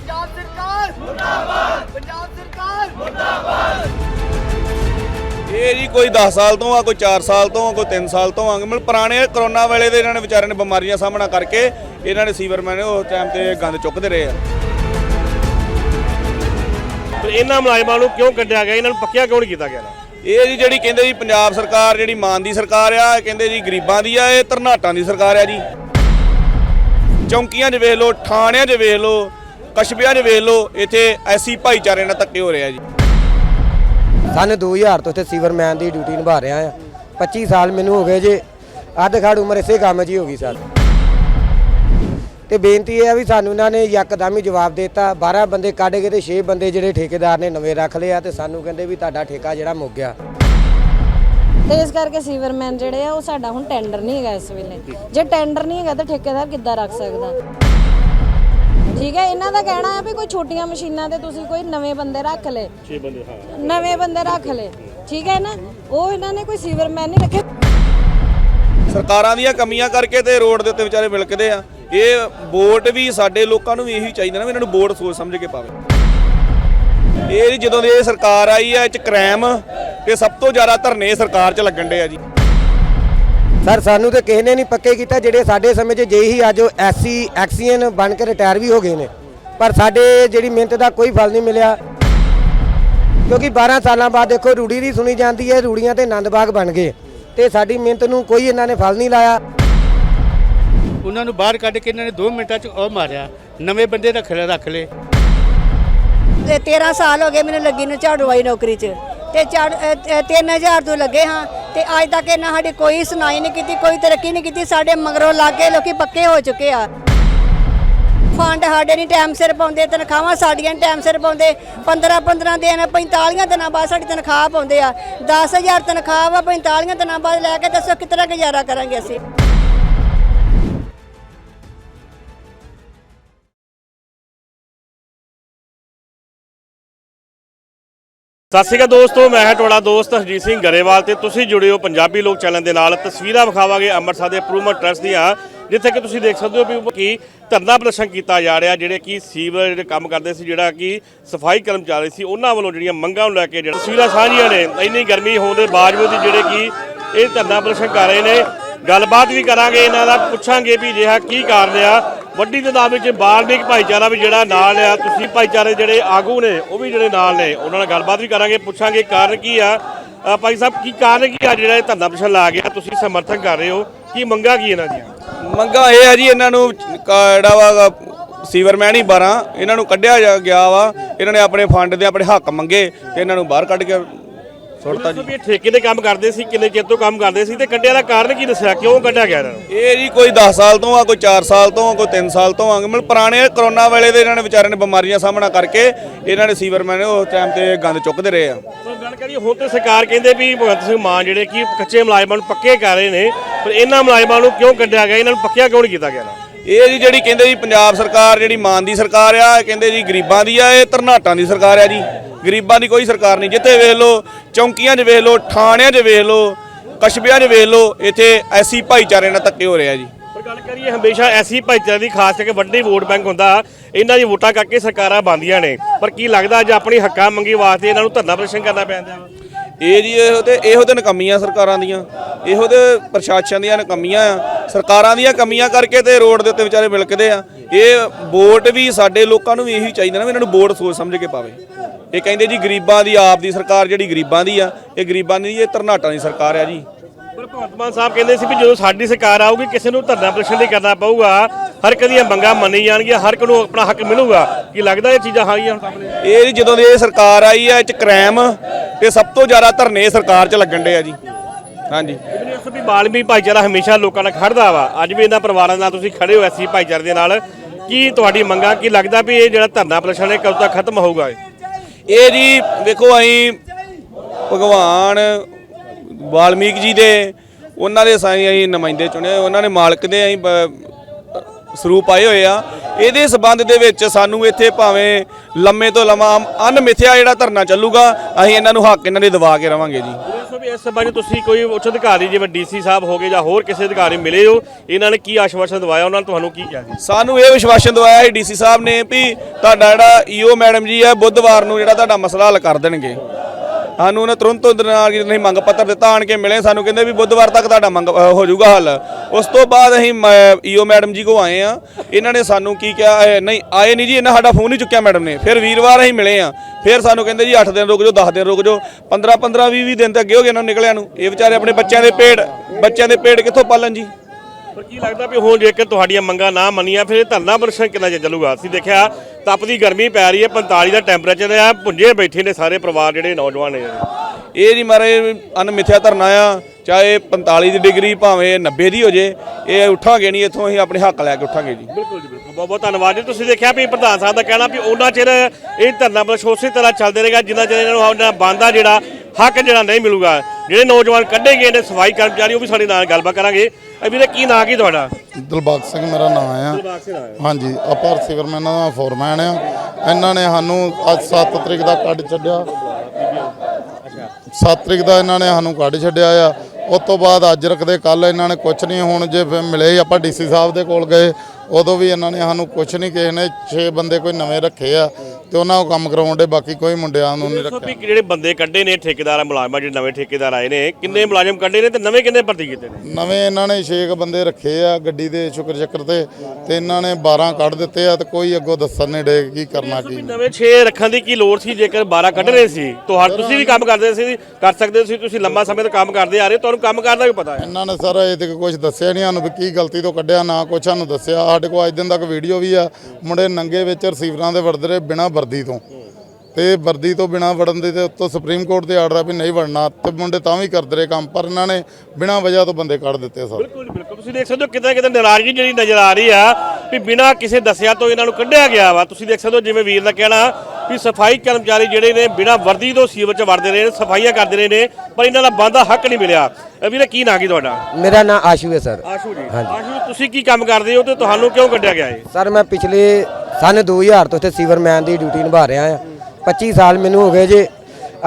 ਪੰਜਾਬ ਸਰਕਾਰ ਮੁਰਦਾਬਾਦ। ਪੰਜਾਬ ਸਰਕਾਰ ਮੁਰਦਾਬਾਦ। ਇਹ ਜੀ ਕੋਈ 10 ਸਾਲ ਤੋਂ ਆ ਕੋਈ 4 ਸਾਲ ਤੋਂ ਆ ਕੋਈ 3 ਸਾਲ ਤੋਂ ਆ ਮਤਲਬ ਪੁਰਾਣੇ ਕਰੋਨਾ ਵੇਲੇ ਦੇ ਇਹਨਾਂ ਨੇ ਵਿਚਾਰਿਆਂ ਨੇ ਬਿਮਾਰੀਆਂ ਸਾਹਮਣਾ ਕਰਕੇ ਇਹਨਾਂ ਨੇ ਸੀਵਰਮੈਨ ਉਸ ਟਾਈਮ ਤੇ ਗੰਦ ਚੁੱਕਦੇ ਰਹੇ ਆ। ਪਰ ਇਹਨਾਂ ਮੁਲਾਜ਼ਮਾਂ ਨੂੰ ਕਿਉਂ ਕੱਢਿਆ ਗਿਆ? ਇਹਨਾਂ ਨੂੰ ਪੱਕਿਆ ਕਿਉਂ ਨਹੀਂ ਕੀਤਾ ਗਿਆ? ਇਹ ਜੀ ਜਿਹੜੀ ਕਹਿੰਦੇ ਜੀ ਪੰਜਾਬ ਸਰਕਾਰ ਜਿਹੜੀ ਮਾਨ ਦੀ ਸਰਕਾਰ ਆ ਇਹ ਕਹਿੰਦੇ ਜੀ ਗਰੀਬਾਂ ਦੀ ਆ ਇਹ ਧਰਨਾਟਾਂ ਦੀ ਸਰਕਾਰ ਆ ਜੀ। ਚੌਂਕੀਆਂ 'ਚ ਵੇਖ ਲਓ ਥਾਣਿਆਂ 'ਚ ਵੇਖ ਲਓ ਕਸਬਿਆਂ 'ਚ ਵੇਖ ਲਓ ਇੱਥੇ ਐਸੀ ਭਾਈਚਾਰੇ ਨਾਲ ਧੱਕੇ ਹੋ ਰਹੇ ਜੀ। ਸਾਨੂੰ 2000 ਤੋਂ ਇੱਥੇ ਸੀਵਰਮੈਨ ਦੀ ਡਿਊਟੀ ਨਿਭਾ ਰਿਹਾ ਆ 25 ਸਾਲ ਮੈਨੂੰ ਹੋ ਗਏ ਜੇ ਅੱਧ ਖੜ ਉਮਰ ਇਸੇ ਕੰਮ 'ਚ ਹੀ ਹੋ ਗਈ ਸਰ। ਤੇ ਬੇਨਤੀ ਇਹ ਆ ਵੀ ਸਾਨੂੰ ਇਹਨਾਂ ਨੇ ਯਕਦਮ ਹੀ ਜਵਾਬ ਦਿੱਤਾ। 12 ਬੰਦੇ ਕੱਢ ਕੇ ਤੇ 6 ਬੰਦੇ ਜਿਹੜੇ ਠੇਕੇਦਾਰ ਨੇ ਨਵੇਂ ਰੱਖ ਲਏ ਆ ਤੇ ਸਾਨੂੰ ਕਹਿੰਦੇ ਵੀ ਤੁਹਾਡਾ ਠੇਕਾ ਜਿਹੜਾ ਮੁੱਕ ਗਿਆ। ਤੇ ਇਸ ਕਰਕੇ ਸੀਵਰਮੈਨ ਜਿਹੜੇ ਆ ਉਹ ਸਾਡਾ ਹੁਣ ਟੈਂਡਰ ਨਹੀਂ ਹੈਗਾ ਇਸ ਵੇਲੇ। ਜੇ ਟੈਂਡਰ ਨਹੀਂ ਹੈਗਾ ਤਾਂ ਠੇਕੇਦਾਰ ਕਿੱਦਾਂ ਰੱਖ ਸਕਦਾ? ਠੀਕ ਹੈ ਇਹਨਾਂ ਦਾ ਕਹਿਣਾ ਹੈ ਵੀ ਕੋਈ ਛੋਟੀਆਂ ਮਸ਼ੀਨਾਂ ਤੇ ਤੁਸੀਂ ਕੋਈ ਨਵੇਂ ਬੰਦੇ ਰੱਖ ਲਏ। 6 ਬੰਦੇ ਹਾਂ। ਨਵੇਂ ਬੰਦੇ ਰੱਖ ਲਏ। ਠੀਕ ਹੈ ਨਾ? ਉਹ ਇਹਨਾਂ ਨੇ ਕੋਈ ਸੀਵਰਮੈਨ ਨਹੀਂ ਰੱਖੇ। ਸਰਕਾਰਾਂ ਦੀਆਂ ਕਮੀਆਂ ਕਰਕੇ ਤੇ ਰੋਡ ਦੇ ਉੱਤੇ ਵਿਚਾਰੇ ਵਿਲਕਦੇ ਆ। ਇਹ ਵੋਟ ਵੀ ਸਾਡੇ ਲੋਕਾਂ ਨੂੰ ਵੀ ਇਹੀ ਚਾਹੀਦਾ ਨਾ ਵੀ ਇਹਨਾਂ ਨੂੰ ਵੋਟ ਸੋਚ ਸਮਝ ਕੇ ਪਾਵੇ। ਇਹ ਜਦੋਂ ਦੀ ਇਹ ਸਰਕਾਰ ਆਈ ਆ ਇਹ ਚ ਕ੍ਰਾਈਮ ਤੇ ਸਭ ਤੋਂ ਜ਼ਿਆਦਾ ਧਰਨੇ ਸਰਕਾਰ 'ਚ ਲੱਗਣ ਡੇ ਆ ਜੀ। ਸਰ ਸਾਨੂੰ ਤੇ ਕਿਸੇ ਨੇ ਨਹੀਂ ਪੱਕੇ ਕੀਤਾ ਜਿਹੜੇ ਸਾਡੇ ਸਮੇਂ 'ਚ ਜੇ ਹੀ ਅੱਜ ਐਸਸੀ ਐਕਸੀਅਨ ਬਣ ਕੇ ਰਿਟਾਇਰ ਵੀ ਹੋ ਗਏ ਨੇ। ਪਰ ਸਾਡੇ ਜਿਹੜੀ ਮਿਹਨਤ ਦਾ ਕੋਈ ਫਲ ਨਹੀਂ ਮਿਲਿਆ। ਕਿਉਂਕਿ 12 ਸਾਲਾਂ ਬਾਅਦ ਦੇਖੋ ਰੂੜੀ ਦੀ ਸੁਣੀ ਜਾਂਦੀ ਹੈ ਰੂੜੀਆਂ ਤੇ ਆਨੰਦ ਬਾਗ ਬਣ ਗਏ। ਤੇ ਸਾਡੀ ਮਿਹਨਤ ਨੂੰ ਕੋਈ ਇਹਨਾਂ ਨੇ ਫਲ ਨਹੀਂ ਲਾਇਆ। ਉਹਨਾਂ ਨੂੰ ਬਾਹਰ ਕੱਢ ਕੇ ਇਹਨਾਂ ਨੇ 2 ਮਿੰਟਾਂ 'ਚ ਉਹ ਮਾਰਿਆ। ਨਵੇਂ ਬੰਦੇ ਰੱਖ ਲੈ ਰੱਖ ਲਏ। ਤੇ 13 ਸਾਲ ਹੋ ਗਏ ਮੈਨੂੰ ਲੱਗੀ ਨੂੰ ਝਾੜੂ ਵਾਲੀ ਨੌਕਰੀ 'ਚ। ਤੇ ਝਾੜੂ 3000 ਤੋਂ ਲੱਗੇ ਹਾਂ ਤੇ ਅੱਜ ਤੱਕ ਇਹਨਾਂ ਸਾਡੀ ਕੋਈ ਸੁਣਾਈ ਨਹੀਂ ਕੀਤੀ, ਕੋਈ ਤਰੱਕੀ ਨਹੀਂ ਕੀਤੀ, ਸਾਡੇ ਮਗਰੋਂ ਲਾਗੇ ਲੋਕੀ ਪੱਕੇ ਹੋ ਚੁੱਕੇ ਆ। ਫੰਡ ਸਾਡੇ ਨਹੀਂ, ਟਾਈਮ ਸਿਰ ਪਾਉਂਦੇ, ਤਨਖਾਹਾਂ ਸਾਡੀਆਂ ਟਾਈਮ ਸਿਰ ਪਾਉਂਦੇ। 15 15 ਦਿਨ 45 ਦਿਨਾਂ ਬਾਅਦ ਸਾਡੀ ਤਨਖਾਹ ਪਾਉਂਦੇ ਆ। 10000 ਤਨਖਾਹ ਵਾ 45 ਦਿਨਾਂ ਬਾਅਦ ਲੈ ਕੇ ਦੱਸੋ ਕਿਤਨਾ ਗੁਜ਼ਾਰਾ ਕਰਾਂਗੇ ਅਸੀਂ। ਸਤਿ ਸ਼੍ਰੀ ਅਕਾਲ ਦੋਸਤੋ, ਮੈਂ ਹਾਂ ਤੁਹਾਡਾ ਦੋਸਤ ਹਰਜੀਤ ਸਿੰਘ ਗਰੇਵਾਲ ਤੇ ਤੁਸੀਂ ਜੁੜੇ ਹੋ ਪੰਜਾਬੀ ਲੋਕ ਚੈਨਲ ਦੇ ਨਾਲ। ਤਸਵੀਰਾਂ ਵਿਖਾਵਾਂਗੇ ਅੰਮ੍ਰਿਤਸਰ ਦੇ ਇੰਪਰੂਵਮੈਂਟ ਟਰਸਟ ਦੀਆਂ, ਜਿੱਥੇ ਕਿ ਤੁਸੀਂ ਦੇਖ ਸਕਦੇ ਹੋ ਵੀ ਕਿ ਧਰਨਾ ਪ੍ਰਦਰਸ਼ਨ ਕੀਤਾ ਜਾ ਰਿਹਾ, ਜਿਹੜੇ ਕਿ ਸੀਵਰ ਜਿਹੜੇ ਕੰਮ ਕਰਦੇ ਸੀ, ਜਿਹੜਾ ਕਿ ਸਫ਼ਾਈ ਕਰਮਚਾਰੀ ਸੀ, ਉਹਨਾਂ ਵੱਲੋਂ ਜਿਹੜੀਆਂ ਮੰਗਾਂ ਨੂੰ ਲੈ ਕੇ ਜਿਹੜਾ ਤਸਵੀਰਾਂ ਸਾਂਝੀਆਂ ਨੇ। ਇੰਨੀ ਗਰਮੀ ਹੋਣ ਦੇ ਬਾਵਜੂਦ ਜਿਹੜੇ ਕਿ ਇਹ ਧਰਨਾ ਪ੍ਰਦਰਸ਼ਨ ਕਰ ਰਹੇ ਨੇ। ਗੱਲਬਾਤ ਵੀ ਕਰਾਂਗੇ, ਇਹਨਾਂ ਦਾ ਪੁੱਛਾਂਗੇ ਵੀ ਜਿਹੜਾ ਕੀ ਕਾਰਨ ਆ। ਵੱਡੀ ਤਾਦਾਦ ਵਿੱਚ ਬਾਲਮਿਕ ਭਾਈਚਾਰਾ ਵੀ ਜਿਹੜਾ ਨਾਲ ਆ। ਤੁਸੀਂ ਭਾਈਚਾਰੇ ਜਿਹੜੇ ਆਗੂ ਨੇ, ਉਹ ਵੀ ਜਿਹੜੇ ਨਾਲ ਨੇ, ਉਹਨਾਂ ਨਾਲ ਗੱਲਬਾਤ ਵੀ ਕਰਾਂਗੇ, ਪੁੱਛਾਂਗੇ ਕਾਰਨ ਕੀ ਆ। ਭਾਈ ਸਾਹਿਬ, ਕੀ ਕਾਰਨ ਕੀ ਆ ਜਿਹੜਾ ਇਹ ਧੰਦਾ ਪ੍ਰਦਰਸ਼ਨ ਲਾ ਗਿਆ? ਤੁਸੀਂ ਸਮਰਥਨ ਕਰ ਰਹੇ ਹੋ। ਕੀ ਮੰਗਾ ਕੀ ਇਹਨਾਂ ਦੀਆਂ? ਮੰਗਾ ਇਹ ਆ ਜੀ, ਇਹਨਾਂ ਨੂੰ ਜਿਹੜਾ ਵਾ ਸੀਵਰਮੈਨ ਹੀ 12 ਇਹਨਾਂ ਨੂੰ ਕੱਢਿਆ ਗਿਆ ਵਾ। ਇਹਨਾਂ ਨੇ ਆਪਣੇ ਫੰਡ ਦੇ ਆਪਣੇ ਹੱਕ ਮੰਗੇ ਤੇ ਇਹਨਾਂ ਨੂੰ ਬਾਹਰ ਕੱਢ ਕੇ ਸੁੱਟਤਾ ਜੀ। ਵੀ ਇਹ ਠੇਕੇ ਦੇ ਕੰਮ ਕਰਦੇ ਸੀ ਕਿੰਨੇ ਚਿਰ ਤੋਂ ਕੰਮ ਕਰਦੇ ਸੀ ਤੇ ਕੱਢਿਆ ਦਾ ਕਾਰਨ ਕੀ ਦੱਸਿਆ? ਕਿਉਂ ਕੱਢਿਆ ਗਿਆ ਇਹਨਾਂ ਨੂੰ? ਇਹ ਜੀ ਕੋਈ 10 ਸਾਲ ਤੋਂ ਆ ਕੋਈ 4 ਸਾਲ ਤੋਂ ਆ ਕੋਈ 3 ਸਾਲ ਤੋਂ ਆ ਮਤਲਬ ਪੁਰਾਣੇ ਕਰੋਨਾ ਵੇਲੇ ਦੇ ਇਹਨਾਂ ਨੇ ਵਿਚਾਰਿਆਂ ਨੇ ਬਿਮਾਰੀਆਂ ਸਾਹਮਣਾ ਕਰਕੇ ਇਹਨਾਂ ਨੇ ਸੀਵਰਮੈਨ ਉਸ ਟਾਈਮ ਤੇ ਗੰਦ ਚੁੱਕਦੇ ਰਹੇ ਆ। ਸੋ ਗੱਲ ਕਰੀਏ ਹੁਣ ਤੇ ਸਰਕਾਰ ਕਹਿੰਦੇ ਵੀ ਭਗਵੰਤ ਸਿੰਘ ਮਾਨ ਜਿਹੜੇ ਕਿ ਕੱਚੇ ਮੁਲਾਜ਼ਮਾਂ ਨੂੰ ਪੱਕੇ ਕਰ ਰਹੇ ਨੇ ਪਰ ਇਹਨਾਂ ਮੁਲਾਜ਼ਮਾਂ ਨੂੰ ਕਿਉਂ ਕੱਢਿਆ ਗਿਆ? ਇਹਨਾਂ ਨੂੰ ਪੱਕਿਆ ਕਿਉਂ ਨਹੀਂ ਕੀਤਾ ਗਿਆ ਨਾ? ਇਹ ਜੀ ਜਿਹੜੀ ਕਹਿੰਦੇ ਜੀ ਪੰਜਾਬ ਸਰਕਾਰ ਜਿਹੜੀ ਮਾਨ ਦੀ ਸਰਕਾਰ ਆ ਇਹ ਕਹਿੰਦੇ ਜੀ ਗਰੀਬਾਂ ਦੀ ਆ ਇਹ ਧਰਨਾਟਾਂ ਦੀ ਸਰਕਾਰ ਆ ਜੀ। ਗਰੀਬਾਂ ਦੀ ਕੋਈ ਸਰਕਾਰ ਨਹੀਂ। ਜਿੱਥੇ ਵੇਖ ਲਓ ਚੌਂਕੀਆਂ 'ਚ ਵੇਖ ਲਓ ਥਾਣਿਆਂ 'ਚ ਵੇਖ ਲਓ ਕਸਬਿਆਂ 'ਚ ਵੇਖ ਲਓ ਇੱਥੇ ਐਸੀ ਭਾਈਚਾਰੇ ਨਾਲ ਧੱਕੇ ਹੋ ਰਹੇ ਜੀ। ਪਰ ਗੱਲ ਕਰੀਏ ਹਮੇਸ਼ਾ ਐਸੀ ਭਾਈਚਾਰੇ ਦੀ ਖਾਸ ਕਰਕੇ ਵੱਡੀ ਵੋਟ ਬੈਂਕ ਹੁੰਦਾ ਇਹਨਾਂ ਦੀ ਵੋਟਾਂ ਕਰਕੇ ਸਰਕਾਰਾਂ ਬੰਦੀਆਂ ਨੇ। ਪਰ ਕੀ ਲੱਗਦਾ ਅੱਜ ਆਪਣੀ ਹੱਕਾਂ ਮੰਗੀ ਵਾਸਤੇ ਇਹਨਾਂ ਨੂੰ ਧਰਨਾ ਪ੍ਰਦਰਸ਼ਨ ਕਰਨਾ ਪੈਂਦਾ ਇਹ ਜੀ ਇਹੋ ਤੇ ਇਹੋ ਤੇ ਨਕਮੀਆਂ ਸਰਕਾਰਾਂ ਦੀਆਂ। ਇਹੋ ਤੇ ਪ੍ਰਸ਼ਾਸਨ ਦੀਆਂ ਨਕਮੀਆਂ ਆ। ਸਰਕਾਰਾਂ ਦੀਆਂ ਕਮੀਆਂ ਕਰਕੇ ਤੇ ਰੋਡ ਦੇ ਉੱਤੇ ਵਿਚਾਰੇ ਵਿਲਕਦੇ ਆ। ਇਹ ਵੋਟ ਵੀ ਸਾਡੇ ਲੋਕਾਂ ਨੂੰ ਵੀ ਇਹੀ ਚਾਹੀਦਾ ਨਾ ਵੀ ਇਹਨਾਂ ਨੂੰ ਵੋਟ ਸੋਚ ਸਮਝ ਕੇ ਪਾਵੇ। ਇਹ ਕਹਿੰਦੇ ਜੀ ਗਰੀਬਾਂ ਦੀ ਆਪ ਦੀ ਸਰਕਾਰ ਜਿਹੜੀ ਗਰੀਬਾਂ ਦੀ ਆ ਇਹ ਗਰੀਬਾਂ ਦੀ ਨਹੀਂ, ਇਹ ਧਰਨਾਟਾਂ ਦੀ ਸਰਕਾਰ ਆ ਜੀ। ਪਰ ਭਗਵੰਤ ਮਾਨ ਸਾਹਿਬ ਕਹਿੰਦੇ ਸੀ ਵੀ ਜਦੋਂ ਸਾਡੀ ਸਰਕਾਰ ਆਊਗੀ ਕਿਸੇ ਨੂੰ ਧਰਨਾ ਪ੍ਰਦਰਸ਼ਨ ਨਹੀਂ ਕਰਨਾ ਪਊਗਾ। ਹਰ ਇੱਕ ਦੀਆਂ ਮੰਗਾਂ ਮੰਨੀ ਜਾਣਗੀਆਂ ਹਰ ਇੱਕ ਨੂੰ ਆਪਣਾ ਹੱਕ ਮਿਲੂਗਾ। ਕੀ ਲੱਗਦਾ ਇਹ ਚੀਜ਼ਾਂ ਹਾਈਆਂ ਹੁਣ ਸਾਹਮਣੇ? ਇਹ ਜਦੋਂ ਦੀ ਇਹ ਸਰਕਾਰ ਆਈ ਆ ਇਹ ਚ ਕ੍ਰਾਈਮ ਤੇ ਸਭ ਤੋਂ ਜ਼ਿਆਦਾ ਧਰਨੇ ਸਰਕਾਰ 'ਚ ਲੱਗਣ ਡੇ ਆ ਜੀ। ਹਾਂਜੀ। ਇਸ ਵੀ ਬਾਲਮੀ ਭਾਈਚਾਰਾ ਹਮੇਸ਼ਾ ਲੋਕਾਂ ਨਾਲ ਖੜਦਾ ਵਾ। ਅੱਜ ਵੀ ਇਹਨਾਂ ਪਰਿਵਾਰਾਂ ਨਾਲ ਤੁਸੀਂ ਖੜੇ ਹੋ ਐਸੀ ਭਾਈਚਾਰੇ ਦੇ ਨਾਲ। ਕੀ ਤੁਹਾਡੀ ਮੰਗਾਂ ਕੀ ਲੱਗਦਾ ਵੀ ਇਹ ਜਿਹੜਾ ਧਰਨਾ ਪ੍ਰਦਰਸ਼ਨ ਹੈ ਕਦੋਂ ਤੱਕ ਖਤਮ ਹੋਊਗਾ ਇਹ? ਜੀ ਵੇਖੋ ਅਸੀਂ ਭਗਵਾਨ ਵਾਲਮੀਕ ਜੀ ਦੇ, ਉਹਨਾਂ ਦੇ ਸਾਈਂ ਅਸੀਂ ਨੁਮਾਇੰਦੇ ਚੁਣੇ ਉਹਨਾਂ ਨੇ ਮਾਲਕ ਦੇ ਅਸੀਂ ਬ- ਸਰੂਪ ਆਏ ਹੋਏ ਆ। ਇਹਦੇ ਸਬੰਧ ਦੇ ਵਿੱਚ ਸਾਨੂੰ ਇੱਥੇ ਭਾਵੇਂ ਲੰਮੇ ਤੋਂ ਲੰਮਾ ਅਨਮਿਥਿਆ ਜਿਹੜਾ ਧਰਨਾ ਚੱਲੂਗਾ ਅਸੀਂ ਇਹਨਾਂ ਨੂੰ ਹੱਕ ਇਹਨਾਂ ਦੇ ਦਵਾ ਕੇ ਰਵਾਂਗੇ ਜੀ। ਵੀ ਇਸ ਸੰਬੰਧ 'ਚ ਤੁਸੀਂ ਕੋਈ ਉੱਚ ਅਧਿਕਾਰੀ ਜਿਵੇਂ ਡੀਸੀ ਸਾਹਿਬ ਹੋਗੇ ਜਾਂ ਹੋਰ ਕਿਸੇ ਅਧਿਕਾਰੀ ਮਿਲੇ ਹੋ ਇਹਨਾਂ ਨੇ ਕੀ ਆਸ਼ਵਾਸਨ ਦਵਾਇਆ? ਉਹਨਾਂ ਨੇ ਤੁਹਾਨੂੰ ਕੀ ਕਿਹਾ ਜੀ? ਸਾਨੂੰ ਇਹ ਵਿਸ਼ਵਾਸਨ ਦਵਾਇਆ ਹੈ ਡੀਸੀ ਸਾਹਿਬ ਨੇ ਵੀ ਤੁਹਾਡਾ ਜਿਹੜਾ ਈਓ ਮੈਡਮ ਜੀ ਹੈ ਬੁੱਧਵਾਰ ਨੂੰ ਜਿਹੜਾ ਤੁਹਾਡਾ ਮਸਲਾ ਹੱਲ ਕਰ ਦੇਣਗੇ। ਸਾਨੂੰ ਉਹਨੇ ਤੁਰੰਤ ਨਾਲ ਨਹੀਂ ਮੰਗ ਪੱਤਰ ਦਿੱਤਾ ਆਣ ਕੇ ਮਿਲੇ ਸਾਨੂੰ ਕਹਿੰਦੇ ਵੀ ਬੁੱਧਵਾਰ ਤੱਕ ਤੁਹਾਡਾ ਮੰਗ ਅ, ਹੋ ਜਾਊਗਾ ਹੱਲ। ਉਸ ਤੋਂ ਬਾਅਦ ਅਸੀਂ ਈਓ ਮੈਡਮ ਜੀ ਕੋ ਆਏ ਆ। ਇਹਨਾਂ ਨੇ ਸਾਨੂੰ ਕੀ ਕਿਹਾ ਇਹ ਨਹੀਂ ਆਏ ਨਹੀਂ ਜੀ ਇਹਨਾਂ ਸਾਡਾ ਫੋਨ ਹੀ ਚੁੱਕਿਆ ਮੈਡਮ ਨੇ। ਫਿਰ ਵੀਰਵਾਰ ਅਸੀਂ ਮਿਲੇ ਆ। ਫਿਰ ਸਾਨੂੰ ਕਹਿੰਦੇ ਜੀ 8 ਦਿਨ ਰੁਕ ਜਾਓ 10 ਦਿਨ ਰੁਕ ਜਾਓ। 15 15 20 20 ਦਿਨ ਤੱਕ ਅੱਗੇ ਹੋ ਗਏ ਇਹਨਾਂ ਨੂੰ ਨਿਕਲਿਆ ਨੂੰ। ਇਹ ਵਿਚਾਰੇ ਆਪਣੇ ਬੱਚਿਆਂ ਦੇ ਪੇੜ ਬੱਚਿਆਂ ਦੇ ਪੇੜ ਕਿੱਥੋਂ ਪਾਲਣ ਜੀ? ਪਰ ਕੀ ਲੱਗਦਾ ਵੀ ਹੁਣ ਜੇਕਰ ਤੁਹਾਡੀਆਂ ਮੰਗਾਂ ਨਾ ਮੰਨੀਆਂ ਫਿਰ ਇਹ ਧਰਨਾ ਪ੍ਰਦਰਸ਼ਨ ਕਿੰਨਾ ਚਿਰ ਚੱਲੂਗਾ? ਅਸੀਂ ਦੇਖਿਆ ਤਪਦੀ ਗਰਮੀ ਪੈ ਰਹੀ ਹੈ 45 ਦਾ ਟੈਂਪਰੇਚਰ ਆ ਭੁੰਜੇ ਬੈਠੇ ਨੇ ਸਾਰੇ ਪਰਿਵਾਰ ਜਿਹੜੇ ਨੌਜਵਾਨ ਨੇ। ਇਹ ਜੀ ਮਾਰੇ ਅਨਮਿਥਿਆ ਧਰਨਾ ਆ ਚਾਹੇ 45 ਦੀ ਡਿਗਰੀ ਭਾਵੇਂ 90 ਦੀ ਹੋ ਜੇ ਇਹ ਉੱਠਾਂਗੇ ਨਹੀਂ ਇੱਥੋਂ ਅਸੀਂ ਆਪਣੇ ਹੱਕ ਲੈ ਕੇ ਉੱਠਾਂਗੇ ਜੀ। ਬਿਲਕੁਲ ਜੀ ਬਿਲਕੁਲ। ਬਹੁਤ ਬਹੁਤ ਧੰਨਵਾਦ ਜੀ। ਤੁਸੀਂ ਦੇਖਿਆ ਵੀ ਪ੍ਰਧਾਨ ਸਾਹਿਬ ਦਾ ਕਹਿਣਾ ਵੀ ਉਹਨਾਂ ਚਿਰ ਇਹ ਧਰਨਾ ਪ੍ਰਦਰਸ਼ਨ ਉਸੇ ਤਰ੍ਹਾਂ ਚੱਲਦੇ ਰਹੇਗਾ ਜਿੰਨਾ ਚਿਰ ਇਹਨਾਂ ਨੂੰ ਆਪਣਾ ਬੰਦਾ ਜਿਹੜਾ ਹੱਕ ਜਿਹੜਾ ਨਹੀਂ ਮਿਲੂਗਾ। ਜਿਹੜੇ ਨੌਜਵਾਨ ਕੱਢੇ ਗਏ ਨੇ ਸਫ਼ਾਈ ਕਰਮਚਾਰੀ ਉਹ ਵੀ ਸਾਡੇ ਨਾਲ ਗੱਲਬਾਤ ਕਰਾਂਗੇ। ਇਹ ਵੀਰੇ ਕੀ ਨਾਂ ਕੀ ਤੁਹਾਡਾ? ਦਿਲਬਾਗ ਸਿੰਘ ਮੇਰਾ ਨਾਮ ਆ। ਹਾਂਜੀ ਅਪਰ ਸਿਵਰਮੈਨ ਦਾ ਫੋਰਮੈਨ ਆ। ਇਹਨਾਂ ਨੇ ਸਾਨੂੰ ਅੱਜ 7 ਤਰੀਕ ਦਾ ਕੱਢ ਛੱਡਿਆ। 7 ਤਰੀਕ ਦਾ ਇਹਨਾਂ ਨੇ ਸਾਨੂੰ ਕੱਢ ਛੱਡਿਆ ਆ। ਉਸ ਤੋਂ ਬਾਅਦ ਅੱਜ ਰੱਖਦੇ ਕੱਲ ਇਹਨਾਂ ਨੇ ਕੁਝ ਨਹੀਂ ਹੁਣ ਜੇ ਫਿਰ ਮਿਲੇ ਆਪਾਂ ਡੀਸੀ ਸਾਹਿਬ ਦੇ ਕੋਲ ਗਏ ਉਦੋਂ ਵੀ ਇਹਨਾਂ ਨੇ ਸਾਨੂੰ ਕੁਝ ਨਹੀਂ ਕਿਸੇ ਨੇ 6 ਬੰਦੇ ਕੋਈ ਨਵੇਂ ਰੱਖੇ ਆ। ਤੇ ਉਹਨਾਂ ਨੂੰ ਕੰਮ ਕਰਾਉਣ ਦੇ ਬਾਕੀ ਕੋਈ ਮੁੰਡਿਆਂ ਨੂੰ ਨਹੀਂ ਰੱਖਿਆ। ਵੀ ਜਿਹੜੇ ਬੰਦੇ ਕੱਢੇ ਨੇ ਠੇਕੇਦਾਰ ਮੁਲਾਜ਼ਮਾਂ ਜਿਹੜੇ ਨਵੇਂ ਠੇਕੇਦਾਰ ਆਏ ਨੇ ਕਿੰਨੇ ਮੁਲਾਜ਼ਮ ਕੱਢੇ ਨੇ ਤੇ ਨਵੇਂ ਕਿੰਨੇ ਭਰਤੀ ਕੀਤੇ ਨੇ? ਨਵੇਂ ਇਹਨਾਂ ਨੇ 6 ਬੰਦੇ ਰੱਖੇ ਆ ਗੱਡੀ ਦੇ ਸ਼ੁਕਰ ਚੱਕਰ ਤੇ ਤੇ ਇਹਨਾਂ ਨੇ 12 ਕੱਢ ਦਿੱਤੇ ਆ ਤੇ ਕੋਈ ਅੱਗੋਂ ਦੱਸਣ ਨਹੀਂ ਡੇ ਕੀ ਕਰਨਾ ਕੀ ਨਵੇਂ 6 ਰੱਖਣ ਦੀ ਕੀ ਲੋੜ ਸੀ ਜੇਕਰ 12 ਕੱਢਣੇ ਸੀ? ਤੁਹਾਡੇ ਤੁਸੀਂ ਵੀ ਕੰਮ ਕਰਦੇ ਸੀ ਕਰ ਸਕਦੇ ਸੀ ਤੁਸੀਂ ਲੰਮਾ ਸਮੇਂ ਤੋਂ ਕੰਮ ਕਰਦੇ ਆ ਰਹੇ ਤੁਹਾਨੂੰ ਕੰਮ ਕਰਦਾ ਵੀ ਪਤਾ ਹੈ। ਇਹਨਾਂ ਨੇ ਸਰ ਇਹ ਤੇ ਕੁਝ ਦੱਸਿਆ ਨਹੀਂ ਸਾਨੂੰ ਕੀ ਗਲਤੀ ਤੋਂ ਕੱਢਿਆ ਨਾ ਕੁਛ ਸਾਨੂੰ ਦੱਸਿਆ। ਸਾਡੇ ਕੋਲ ਅੱਜ ਦਿਨ ਤੱਕ ਵੀਡੀਓ ਵੀ ਆ ਮੁੰਡੇ ਨੰਗੇ ਵਿੱਚ ਰਸੀਵਰਾਂ ਦੇ ਵੜਦੇ ਰਹੇ ਬਿਨਾਂ ਵਰਦੀ ਤੋਂ। ਤੇ ਵਰਦੀ ਤੋਂ ਬਿਨਾ ਵੜਨ ਦੇ ਤੇ ਉੱਤੋਂ ਸੁਪਰੀਮ ਕੋਰਟ ਦੇ ਆਰਡਰ ਆ ਵੀ ਨਹੀਂ ਵੜਨਾ ਤੇ ਮੁੰਡੇ ਤਾਂ ਵੀ ਕਰਦੇ ਰਹੇ ਕੰਮ, ਪਰ ਇਹਨਾਂ ਨੇ ਬਿਨਾਂ ਵਜ੍ਹਾ ਤੋਂ ਬੰਦੇ ਕੱਢ ਦਿੱਤੇ ਸਰ ਬਿਲਕੁਲ ਬਿਲਕੁਲ। ਤੁਸੀਂ ਦੇਖ ਸਕਦੇ ਹੋ ਕਿਤੇ ਕਿਤੇ ਨਾਰਾਜ਼ਗੀ ਜਿਹੜੀ ਨਜ਼ਰ ਆ ਰਹੀ ਆ ਵੀ ਬਿਨਾਂ ਕਿਸੇ ਦੱਸਿਆ ਤੋਂ ਇਹਨਾਂ ਨੂੰ ਕੱਢਿਆ ਗਿਆ ਵਾ। ਤੁਸੀਂ ਦੇਖ ਸਕਦੇ ਹੋ ਜਿਵੇਂ ਵੀਰ ਦਾ ਕਹਿਣਾ ਵੀ ਸਫ਼ਾਈ ਕਰਮਚਾਰੀ ਜਿਹੜੇ ਨੇ ਬਿਨਾਂ ਵਰਦੀ ਤੋਂ ਸੀਵਰ ਚ ਵੜਦੇ ਰਹੇ ਨੇ ਸਫਾਈਆਂ ਕਰਦੇ ਰਹੇ ਨੇ ਪਰ ਇਹਨਾਂ ਦਾ ਬੰਦਾ ਹੱਕ ਨਹੀਂ ਮਿਲਿਆ। ਇਹ ਵੀਰੇ ਕੀ ਨਾਂ ਕੀ ਤੁਹਾਡਾ? ਮੇਰਾ ਨਾਮ ਆਸ਼ੂ ਹੈ ਸਰ। ਆਸ਼ੂ ਜੀ। ਆਸ਼ੂ ਜੀ, ਤੁਸੀਂ ਕੀ ਕੰਮ ਕਰਦੇ ਹੋ ਤੇ ਤੁਹਾਨੂੰ ਕਿਉਂ ਕੱਢਿਆ ਗਿਆ ਹੈ ਸਰ ਮੈਂ ਪਿਛਲੇ ਸਨ 2000 ਤੋਂ ਇੱਥੇ ਸੀਵਰਮੈਨ ਦੀ ਡਿਊਟੀ ਨਿਭਾ ਰਿਹਾ ਆ 25 ਸਾਲ ਮੈਨੂੰ ਹੋ ਗਏ ਜੇ।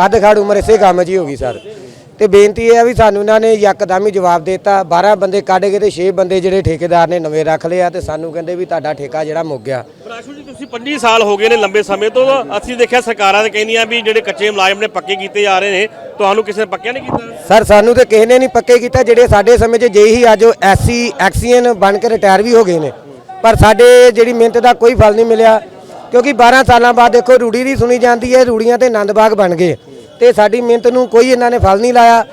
ਅੱਧ ਖੜ ਉਮਰ ਇਸੇ ਕੰਮ 'ਚ ਹੀ ਹੋ ਗਈ ਸਰ। ਤੇ ਬੇਨਤੀ ਇਹ ਆ ਵੀ ਸਾਨੂੰ ਇਹਨਾਂ ਨੇ ਯਕਦਮ ਹੀ ਜਵਾਬ ਦਿੱਤਾ। 12 ਬੰਦੇ ਕੱਢ ਕੇ ਤੇ 6 ਬੰਦੇ ਜਿਹੜੇ ਠੇਕੇਦਾਰ ਨੇ ਨਵੇਂ ਰੱਖ ਲਏ ਆ ਤੇ ਸਾਨੂੰ ਕਹਿੰਦੇ ਵੀ ਤੁਹਾਡਾ ਠੇਕਾ ਜਿਹੜਾ ਮੁੱਕ ਗਿਆ। ਪਰ ਆਸ਼ੂ ਜੀ ਤੁਸੀਂ 25 ਸਾਲ ਹੋ ਗਏ ਨੇ ਲੰਬੇ ਸਮੇਂ ਤੋਂ। ਅਸੀਂ ਦੇਖਿਆ ਸਰਕਾਰਾਂ ਤੇ ਕਹਿੰਦੀਆਂ ਵੀ ਜਿਹੜੇ ਕੱਚੇ ਮੁਲਾਜ਼ਮ ਨੇ ਪੱਕੇ ਕੀਤੇ ਜਾ ਰਹੇ ਨੇ। ਤੁਹਾਨੂੰ ਕਿਸੇ ਨੇ ਪੱਕਿਆ ਨਹੀਂ ਕੀਤਾ? ਸਰ ਸਾਨੂੰ ਤੇ ਕਿਸੇ ਨੇ ਨਹੀਂ ਪੱਕੇ ਕੀਤਾ। ਜਿਹੜੇ ਸਾਡੇ ਸਮੇਂ 'ਚ ਜੇ ਹੀ ਅੱਜ ਉਹ ਐਸਸੀ ਐਕਸੀਅਨ ਬਣ ਕੇ ਰਿਟਾਇਰ ਵੀ ਹੋ ਗਏ ਨੇ। ਪਰ ਸਾਡੇ ਜਿਹੜੀ ਮਿਹਨਤ ਦਾ ਕੋਈ ਫਲ ਨਹੀਂ ਮਿਲਿਆ। ਕਿਉਂਕਿ 12 ਸਾਲਾਂ ਬਾਅਦ ਦੇਖੋ ਰੂੜੀ ਦੀ ਸੁਣੀ ਜਾਂਦੀ ਹੈ। ਰੂੜੀਆਂ ਤੇ ਆਨੰਦ ਬਾਗ ਬਣ ਗਏ। ਤੇ ਸਾਡੀ ਮਿਹਨਤ ਨੂੰ ਕੋਈ ਇਹਨਾਂ ਨੇ ਫਲ ਨਹੀਂ ਲਾਇਆ।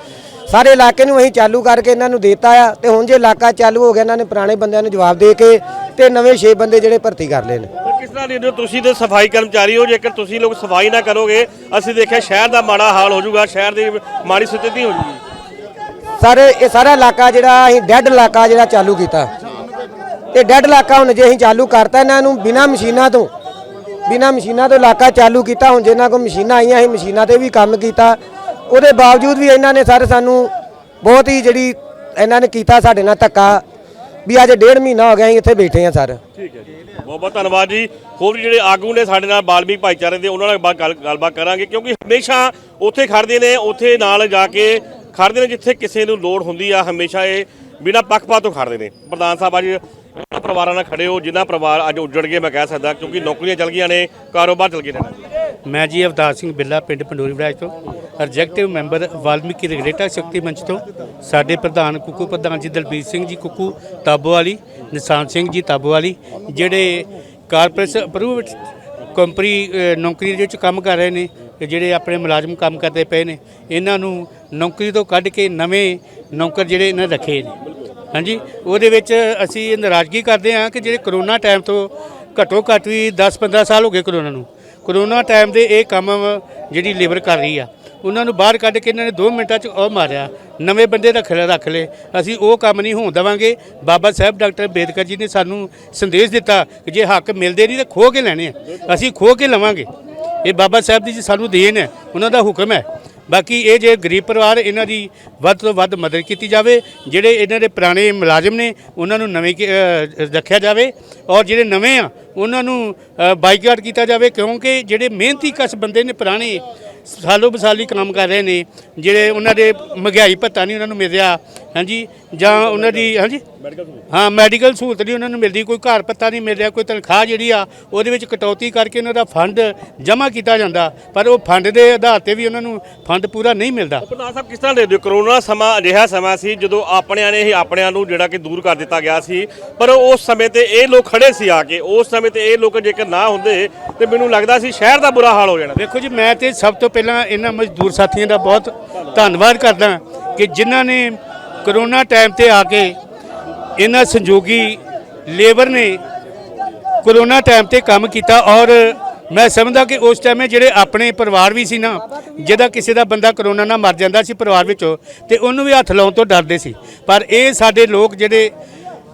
ਸਾਰੇ ਇਲਾਕੇ ਨੂੰ ਅਸੀਂ ਚਾਲੂ ਕਰਕੇ ਇਹਨਾਂ ਨੂੰ ਦੇਤਾ ਆ ਤੇ ਹੁਣ ਜੇ ਇਲਾਕਾ ਚਾਲੂ ਹੋ ਗਿਆ ਇਹਨਾਂ ਨੇ ਪੁਰਾਣੇ ਬੰਦਿਆਂ ਨੂੰ ਜਵਾਬ ਦੇ ਕੇ ਤੇ ਨਵੇਂ 6 ਬੰਦੇ ਜਿਹੜੇ ਭਰਤੀ ਕਰ ਲਏ ਨੇ। ਕਿਸ ਤਰ੍ਹਾਂ ਦੇ ਤੁਸੀਂ ਤੇ ਸਫ਼ਾਈ ਕਰਮਚਾਰੀ ਹੋ ਜੇਕਰ ਤੁਸੀਂ ਲੋਕ ਸਫ਼ਾਈ ਨਾ ਕਰੋਗੇ ਅਸੀਂ ਦੇਖਿਆ ਸ਼ਹਿਰ ਦਾ ਮਾੜਾ ਹਾਲ ਹੋ ਜਾਊਗਾ ਸ਼ਹਿਰ ਦੀ ਮਾੜੀ ਸਥਿਤੀ ਹੋ ਜਾਊਗੀ। ਸਰ ਇਹ ਸਾਰਾ ਇਲਾਕਾ ਜਿਹੜਾ ਅਸੀਂ ਡੈੱਡ ਇਲਾਕਾ ਜਿਹੜਾ ਚਾਲੂ ਕੀਤਾ। ਤੇ ਡੈੱਡ ਇਲਾਕਾ ਹੁਣ ਜੇ ਅਸੀਂ ਚਾਲੂ ਕਰਤਾ ਇਹਨਾਂ ਨੂੰ ਬਿਨਾ ਮਸ਼ੀਨਾਂ ਤੋਂ ਬਿਨਾ ਮਸ਼ੀਨਾਂ ਤੋਂ ਇਲਾਕਾ ਚਾਲੂ ਕੀਤਾ, ਹੁਣ ਜਿਨ੍ਹਾਂ ਕੋਲ ਮਸ਼ੀਨਾਂ ਆਈਆਂ ਅਸੀਂ ਮਸ਼ੀਨਾਂ ਤੇ ਵੀ ਕੰਮ ਕੀਤਾ। ਉਹਦੇ ਬਾਵਜੂਦ ਵੀ ਇਹਨਾਂ ਨੇ ਸਰ ਸਾਨੂੰ ਬਹੁਤ ਹੀ ਜਿਹੜੀ ਇਹਨਾਂ ਨੇ ਕੀਤਾ ਸਾਡੇ ਨਾਲ ਧੱਕਾ, ਵੀ ਅੱਜ ਡੇਢ ਮਹੀਨਾ ਹੋ ਗਿਆ ਅਸੀਂ ਇੱਥੇ ਬੈਠੇ ਆ ਸਰ। ਠੀਕ ਹੈ ਜੀ। ਬਹੁਤ ਬਹੁਤ ਧੰਨਵਾਦ ਜੀ। ਹੋਰ ਵੀ ਜਿਹੜੇ ਆਗੂ ਨੇ ਸਾਡੇ ਨਾਲ, ਬਾਲਮੀਕ ਭਾਈਚਾਰੇ ਦੇ, ਉਹਨਾਂ ਨਾਲ ਗੱਲ ਗੱਲਬਾਤ ਕਰਾਂਗੇ, ਕਿਉਂਕਿ ਹਮੇਸ਼ਾ ਉੱਥੇ ਖੜਦੇ ਨੇ, ਉੱਥੇ ਨਾਲ ਜਾ ਕੇ ਖੜਦੇ ਨੇ, ਜਿੱਥੇ ਕਿਸੇ ਨੂੰ ਲੋੜ ਹੁੰਦੀ ਆ, ਹਮੇਸ਼ਾ ਇਹ ਬਿਨਾਂ ਪੱਖਪਾਤ ਤੋਂ ਖੜਦੇ ਨੇ। ਪ੍ਰਧਾਨ ਸਾਹਿਬ, ਅੱਜ ਉਹਨਾਂ ਪਰਿਵਾਰਾਂ ਨਾਲ ਖੜੇ ਹੋ, ਜਿਨ੍ਹਾਂ ਪਰਿਵਾਰ ਅੱਜ ਉੱਜੜ ਗਏ ਮੈਂ ਕਹਿ ਸਕਦਾ, ਕਿਉਂਕਿ ਨੌਕਰੀਆਂ ਚਲ ਗਈਆਂ ਨੇ, ਕਾਰੋਬਾਰ ਚਲ ਗਏ ਨੇ। ਮੈਂ ਜੀ ਅਵਤਾਰ ਸਿੰਘ ਬਿੱਲਾ, ਪਿੰਡ ਪੰਡੋਰੀ ਵਿਰਾਜ ਤੋਂ ਐਗਜ਼ੈਕਟਿਵ ਮੈਂਬਰ ਵਾਲਮੀਕੀ ਰਗਰੇਟਾ ਸ਼ਕਤੀ ਮੰਚ ਤੋਂ। ਸਾਡੇ ਪ੍ਰਧਾਨ ਕੁੱਕੂ, ਪ੍ਰਧਾਨ ਜੀ ਦਲਬੀਰ ਸਿੰਘ ਜੀ, ਕੁੱਕੂ ਤਾਬੋਵਾਲੀ, ਨਿਸ਼ਾਨ ਸਿੰਘ ਜੀ ਤਾਬੋਵਾਲੀ, ਜਿਹੜੇ ਕਾਰਪੋਰੇਸ਼ਨ ਅਪਰੂਵਡ ਕੰਪਨੀ ਨੌਕਰੀ ਦੇ ਵਿੱਚ ਕੰਮ ਕਰ ਰਹੇ ਨੇ ਜਿਹੜੇ ਆਪਣੇ ਮੁਲਾਜ਼ਮ ਕੰਮ ਕਰਦੇ ਪਏ ਨੇ, ਇਹਨਾਂ ਨੂੰ ਨੌਕਰੀ ਤੋਂ ਕੱਢ ਕੇ ਨਵੇਂ ਨੌਕਰ ਜਿਹੜੇ ਇਹਨਾਂ ਰੱਖੇ ਨੇ। ਹਾਂਜੀ, ਉਹਦੇ ਵਿੱਚ ਅਸੀਂ ਇਹ ਨਾਰਾਜ਼ਗੀ ਕਰਦੇ ਹਾਂ ਕਿ ਜਿਹੜੇ ਕਰੋਨਾ ਟਾਈਮ ਤੋਂ ਘੱਟੋ ਘੱਟ ਵੀ 10-15 ਸਾਲ ਹੋ ਗਏ ਕਰੋਨਾ ਨੂੰ। ਕਰੋਨਾ ਟਾਈਮ ਦੇ ਇਹ ਕੰਮ ਜਿਹੜੀ ਲੇਬਰ ਕਰ ਰਹੀ ਆ, ਉਹਨਾਂ ਨੂੰ ਬਾਹਰ ਕੱਢ ਕੇ ਇਹਨਾਂ ਨੇ 2 ਮਿੰਟਾਂ 'ਚ ਉਹ ਮਾਰਿਆ। ਨਵੇਂ ਬੰਦੇ ਰੱਖ ਲੈ ਰੱਖ ਲਏ। ਅਸੀਂ ਉਹ ਕੰਮ ਨਹੀਂ ਹੋਣ ਦੇਵਾਂਗੇ। ਬਾਬਾ ਸਾਹਿਬ ਡਾਕਟਰ ਅੰਬੇਦਕਰ ਜੀ ਨੇ ਸਾਨੂੰ ਸੰਦੇਸ਼ ਦਿੱਤਾ ਕਿ ਜੇ ਹੱਕ ਮਿਲਦੇ ਨਹੀਂ ਤਾਂ ਖੋ ਕੇ ਲੈਣੇ ਆ। ਅਸੀਂ ਖੋ ਕੇ ਲਵਾਂਗੇ। ਇਹ ਬਾਬਾ ਸਾਹਿਬ ਦੀ ਜੀ ਸਾਨੂੰ ਦੇਣ ਹੈ, ਉਹਨਾਂ ਦਾ ਹੁਕਮ ਹੈ। ਬਾਕੀ ਇਹ ਜੇ ਗਰੀਬ ਪਰਿਵਾਰ ਇਹਨਾਂ ਦੀ ਵੱਧ ਤੋਂ ਵੱਧ ਮਦਦ ਕੀਤੀ ਜਾਵੇ, ਜਿਹੜੇ ਇਹਨਾਂ ਦੇ ਪੁਰਾਣੇ ਮੁਲਾਜ਼ਮ ਨੇ, ਉਹਨਾਂ ਨੂੰ ਨਵੇਂ ਕੀ- ਰੱਖਿਆ ਜਾਵੇ ਔਰ ਜਿਹੜੇ ਨਵੇਂ ਆ, ਉਹਨਾਂ ਨੂੰ ਬਾਈਕਾਟ ਕੀਤਾ ਜਾਵੇ ਕਿਉਂਕਿ ਜਿਹੜੇ ਮਿਹਨਤੀ ਕਸ ਬੰਦੇ ਨੇ ਪੁਰਾਣੇ, ਸਾਲੋ ਬਸਾਲੀ ਕੰਮ ਕਰ ਰਹੇ ਨੇ, ਜਿਹੜੇ ਉਹਨਾਂ ਦੇ ਮਹਿੰਗਾਈ ਭੱਤਾ ਨਹੀਂ ਉਹਨਾਂ ਨੂੰ ਮਿਲ ਰਿਹਾ ਹਾਂਜੀ ਜਾਂ ਉਹਨਾਂ ਦੀ ਹਾਂਜੀ? ਹਾਂ ਮੈਡੀਕਲ ਸਹੂਲਤ ਨਹੀਂ ਉਹਨਾਂ ਨੂੰ ਮਿਲਦੀ ਕੋਈ ਘਰ ਪੱਤਾ ਨਹੀਂ ਮਿਲ ਰਿਹਾ ਕੋਈ ਤਨਖਾਹ ਜਿਹੜੀ ਆ ਉਹਦੇ ਵਿੱਚ ਕਟੌਤੀ ਕਰਕੇ ਉਹਨਾਂ ਦਾ ਫੰਡ ਜਮ੍ਹਾਂ ਕੀਤਾ ਜਾਂਦਾ ਪਰ ਉਹ ਫੰਡ ਦੇ ਆਧਾਰ ਤੇ ਵੀ ਉਹਨਾਂ ਨੂੰ ਫੰਡ ਪੂਰਾ ਨਹੀਂ ਮਿਲਦਾ। ਪ੍ਰਧਾਨ ਸਾਹਿਬ ਕਿਸ ਤਰ੍ਹਾਂ ਦੇਖਦੇ ਹੋ? ਕਰੋਨਾ ਸਮਾਂ ਅਜਿਹਾ ਸਮਾਂ ਸੀ ਜਦੋਂ ਆਪਣਿਆਂ ਨੇ ਹੀ ਆਪਣਿਆਂ ਨੂੰ ਜਿਹੜਾ ਕਿ ਦੂਰ ਕਰ ਦਿੱਤਾ ਗਿਆ ਸੀ ਪਰ ਉਸ ਸਮੇਂ ਤੇ ਇਹ ਲੋਕ ਖੜੇ ਸੀ ਆ ਕੇ ਉਸ ਸਮੇਂ ਤੇ ਇਹ ਲੋਕ ਜੇਕਰ ਨਾ ਹੁੰਦੇ ਤੇ ਮੈਨੂੰ ਲੱਗਦਾ ਸੀ ਸ਼ਹਿਰ ਦਾ ਬੁਰਾ ਹਾਲ ਹੋ ਜਾਣਾ। ਵੇਖੋ ਜੀ ਮੈਂ ਤੇ ਸਭ ਤੋਂ ਪਹਿਲਾਂ ਇਹਨਾਂ ਮਜ਼ਦੂਰ ਸਾਥੀਆਂ ਦਾ ਬਹੁਤ ਧੰਨਵਾਦ ਕਰਦਾ ਕਿ ਜਿਨ੍ਹਾਂ ਨੇ ਕਰੋਨਾ ਟਾਈਮ ਤੇ ਆ ਕੇ ਇਹਨਾਂ ਸੰਯੋਗੀ ਲੇਬਰ ਨੇ ਕਰੋਨਾ ਟਾਈਮ ਤੇ ਕੰਮ ਕੀਤਾ ਔਰ ਮੈਂ ਸਮਝਦਾ ਕਿ ਉਸ ਟਾਈਮੇ ਜਿਹੜੇ ਆਪਣੇ ਪਰਿਵਾਰ ਵੀ ਸੀ ਨਾ, ਜਿਹਦਾ ਕਿਸੇ ਦਾ ਬੰਦਾ ਕਰੋਨਾ ਨਾਲ ਮਰ ਜਾਂਦਾ ਸੀ ਪਰਿਵਾਰ ਵਿੱਚੋਂ, ਤੇ ਉਹਨੂੰ ਵੀ ਹੱਥ ਲਾਉਣ ਤੋਂ ਡਰਦੇ ਸੀ। ਪਰ ਇਹ ਸਾਡੇ ਲੋਕ ਜਿਹੜੇ